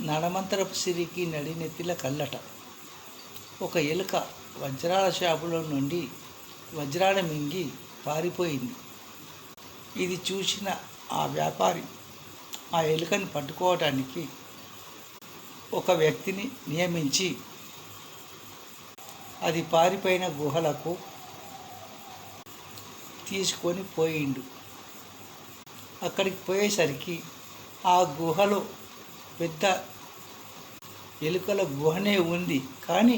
నడమంతరపు సిరికి నడినెత్తిల కల్లట ఒక ఎలుక వజ్రాల షాపులో నుండి వజ్రాల మింగి పారిపోయింది. ఇది చూసిన ఆ వ్యాపారి ఆ ఎలుకని పట్టుకోవటానికి ఒక వ్యక్తిని నియమించి అది పారిపోయిన గుహలకు తీసుకొని పోయిండు. అక్కడికి పోయేసరికి ఆ గుహలో పెద్ద ఎలుకల గుహనే ఉంది కానీ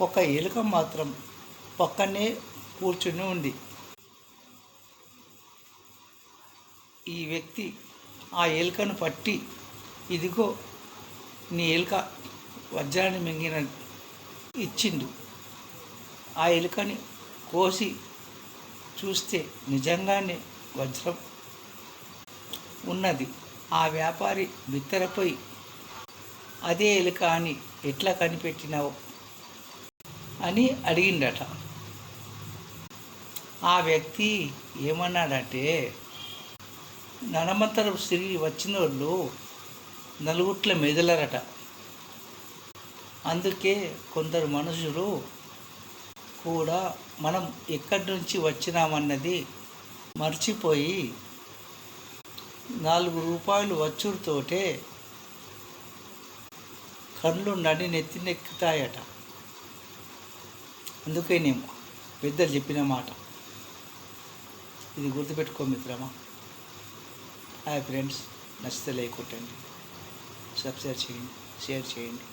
ఒక ఎలుక మాత్రం పక్కనే కూర్చుని ఉంది. ఈ వ్యక్తి ఆ ఎలుకను పట్టి ఇదిగో నీ ఎలుక వజ్రాన్ని మింగిన ఇచ్చిండు. ఆ ఎలుకని కోసి చూస్తే నిజంగానే వజ్రం ఉన్నది. ఆ వ్యాపారి బిత్తరపోయి అదే ఎలుక అని ఎట్లా కనిపెట్టినావు? అని అడిగిండట ఆ వ్యక్తి ఏమన్నాడంటే నడమంతరం తిరిగి వచ్చిన వాళ్ళు నలుగుట్ల మెదలరట. అందుకే కొందరు మనుషులు కూడా మనం ఎక్కడి నుంచి వచ్చినామన్నది మర్చిపోయి నాలుగు రూపాయలు వచ్చుడుతోటే కళ్ళు నడి నెత్తినెక్కుతాయట అందుకేనేమో పెద్దలు చెప్పిన మాట. ఇది గుర్తుపెట్టుకో మిత్రమా. హాయ్ ఫ్రెండ్స్ నచ్చితే లైక్ కొట్టండి. సబ్స్క్రైబ్ చేయండి షేర్ చేయండి.